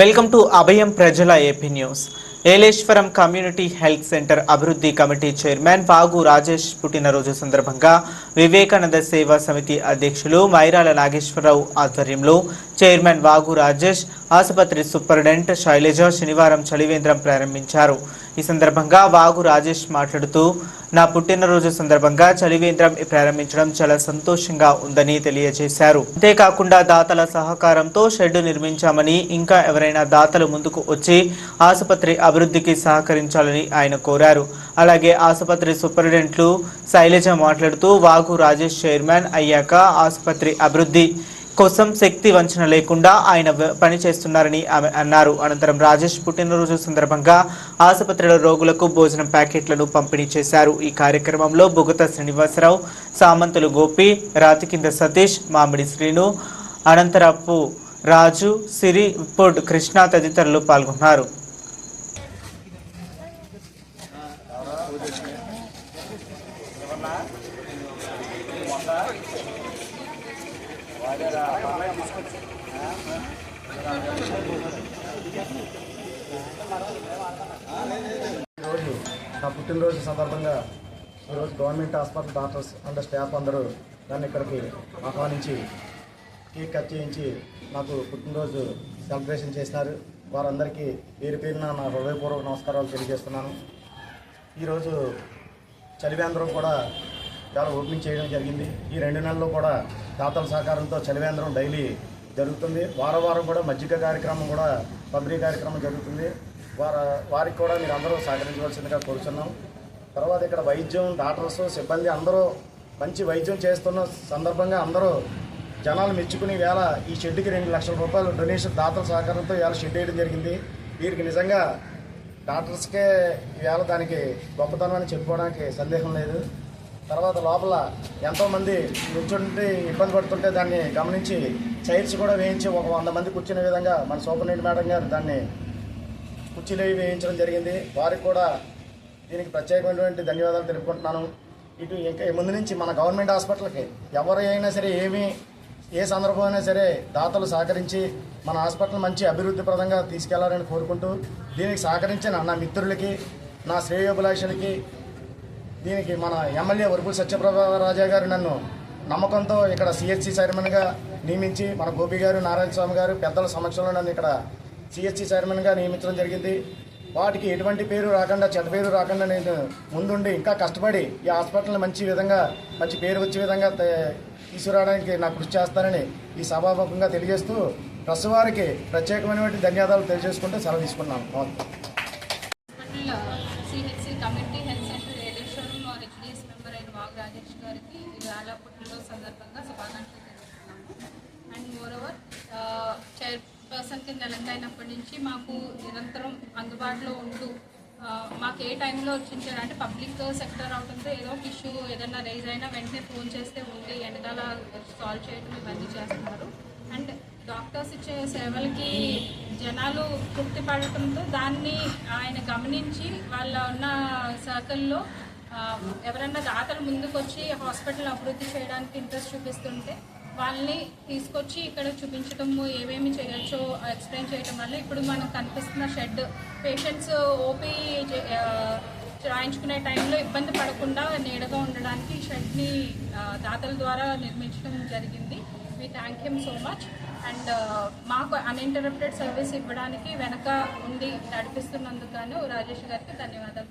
Welcome to Abhayam ప్రజల AP news. Yeleswaram community health centre అభివృద్ధి committee chairman Vagu Rajesh పుట్టినరోజు సందర్భంగా వివేకానంద సేవా సమితి అధ్యక్షులు మైరాల నాగేశ్వరరావు ఆధ్వర్యంలో చైర్మన్ వాగు రాజేష్ ఆసుపత్రి సూపరింటెండెంట్ శైలజ శనివారం చలివేంద్రం ప్రారంభించారు. ఈ సందర్భంగా వాగు రాజేష్ మాట్లాడుతూ నా పుట్టినరోజు సందర్భంగా చలివేంద్రం ప్రారంభించడం చాలా సంతోషంగా ఉందని తెలియజేశారు. అంతేకాకుండా దాతల సహకారంతో షెడ్ నిర్మించామని ఇంకా ఎవరైనా దాతలు ముందుకు వచ్చి ఆసుపత్రి అభివృద్ధికి సహకరించాలని ఆయన కోరారు. అలాగే ఆసుపత్రి సూపరింటెండెంట్లు శైలజ మాట్లాడుతూ వాగు రాజేష్ చైర్మన్ అయ్యాక ఆసుపత్రి అభివృద్ధి కోసం శక్తి వంచన లేకుండా ఆయన పనిచేస్తున్నారని ఆమె అన్నారు. అనంతరం రాజేష్ పుట్టినరోజు సందర్భంగా ఆసుపత్రిలో రోగులకు భోజనం ప్యాకెట్లను పంపిణీ చేశారు. ఈ కార్యక్రమంలో బుగత శ్రీనివాసరావు సామంతులు గోపి రాతికింద సతీష్ మామిడి శ్రీను అనంతరపు రాజు సిరి పొడ్ కృష్ణ తదితరులు పాల్గొన్నారు. ఈరోజు నా పుట్టినరోజు సందర్భంగా ఈరోజు government hospital doctors and staff అందరూ నన్ను ఇక్కడికి ఆహ్వానించి కేక్ కట్ చేయించి నాకు పుట్టినరోజు సెలబ్రేషన్ చేసినారు. వారందరికీ పేరు పేరున నా హృదయపూర్వక నమస్కారాలు తెలియజేస్తున్నాను. ఈరోజు చలివేంద్రం కూడా చాలా ఓపెనింగ్ చేయడం జరిగింది. ఈ రెండు నెలల్లో కూడా దాతల సహకారంతో చలివేంద్రం డైలీ జరుగుతుంది. వారం వారం కూడా మజ్జిగ కార్యక్రమం కూడా పంపిణీ కార్యక్రమం జరుగుతుంది. వార వారికి కూడా మీరు అందరూ సహకరించవలసిందిగా కోరుచున్నాం. తర్వాత ఇక్కడ వైద్యం డాక్టర్స్ సిబ్బంది అందరూ మంచి వైద్యం చేస్తున్న సందర్భంగా అందరూ జనాలు మెచ్చుకుని వేళ ఈ షెడ్కి రెండు లక్షల రూపాయలు డొనేషన్ దాతల సహకారంతో ఇవాళ షెడ్ వేయడం జరిగింది. వీరికి నిజంగా డాక్టర్స్కే వేళ దానికి గొప్పతనం అని చెప్పుకోవడానికి సందేహం లేదు. తర్వాత లోపల ఎంతోమంది కూర్చుంటే ఇబ్బంది పడుతుంటే దాన్ని గమనించి చైర్స్ కూడా వేయించి ఒక వంద మంది కూర్చునే విధంగా మన సూపరింటెండెంట్ మేడం గారు దాన్ని కుర్చీలు వేయించడం జరిగింది. వారికి కూడా దీనికి ప్రత్యేకమైనటువంటి ధన్యవాదాలు తెలుపుకుంటున్నాను. ఇటు ఇంకా ముందు నుంచి మన గవర్నమెంట్ హాస్పిటల్కి ఎవరు అయినా సరే ఏమి ఏ సందర్భమైనా సరే దాతలు సహకరించి మన హాస్పిటల్ మంచి అభివృద్ధిప్రదంగా తీసుకెళ్ళాలని కోరుకుంటూ దీనికి సహకరించిన నా మిత్రులకి నా శ్రేయోభిలాషులకి దీనికి మన ఎమ్మెల్యే వరుపుల సత్యప్రభ రాజా గారు నన్ను నమ్మకంతో ఇక్కడ సిహెచ్సి చైర్మన్గా నియమించి మన గోపి గారు నారాయణ స్వామి గారు పెద్దల సమక్షంలో నన్ను ఇక్కడ సిహెచ్సి చైర్మన్గా నియమించడం జరిగింది. వాటికి ఎటువంటి పేరు రాకుండా చెడ్డ పేరు రాకుండా నేను ముందుండి ఇంకా కష్టపడి ఈ హాస్పిటల్ని మంచి విధంగా మంచి పేరు వచ్చే విధంగా తీసుకురావడానికి నాకు కృషి చేస్తానని ఈ సభాముఖంగా తెలియజేస్తూ ప్రెస్ వారికి ప్రత్యేకమైనటువంటి ధన్యవాదాలు తెలియజేసుకుంటూ సెలవు తీసుకున్నాను. CHC committee health centre and member Vag Rajesh గారికి ఇవాళ పుట్టినరోజు సందర్భంగా శుభాకాంక్షలు తెలుపుతున్నాము అండ్ మోరోవర్ చైర్పర్సన్ కింద ఎలక్ట్ అయినప్పటి నుంచి మాకు నిరంతరం అందుబాటులో ఉంటూ మాకు ఏ టైంలో వచ్చించారు అంటే పబ్లిక్ సెక్టర్ అవటంతో ఏదో ఒక ఇష్యూ ఏదైనా రైజ్ అయినా వెంటనే ఫోన్ చేస్తే ఉండి వెనకాల సాల్వ్ చేయడం ఇవన్నీ చేస్తున్నారు. అండ్ డాక్టర్స్ ఇచ్చే సేవలకి జనాలు తృప్తి పడటంతో దాన్ని ఆయన గమనించి వాళ్ళ ఉన్న సర్కిల్లో ఎవరన్నా దాతలు ముందుకు వచ్చి హాస్పిటల్ అభివృద్ధి చేయడానికి ఇంట్రెస్ట్ చూపిస్తుంటే వాళ్ళని తీసుకొచ్చి ఇక్కడ చూపించడము ఏమేమి చేయొచ్చో ఎక్స్ప్లెయిన్ చేయడం వల్ల ఇప్పుడు మనకు కనిపిస్తున్న షెడ్ పేషెంట్స్ ఓపీ రాయించుకునే టైంలో ఇబ్బంది పడకుండా నీడగా ఉండడానికి ఈ షెడ్ని దాతల ద్వారా నిర్మించడం జరిగింది. We thank him so much and మాకు అన్ఇంటరప్టెడ్ సర్వీస్ ఇవ్వడానికి వెనక ఉండి నడిపిస్తున్నందుకు గాను రాజేష్ గారికి ధన్యవాదాలు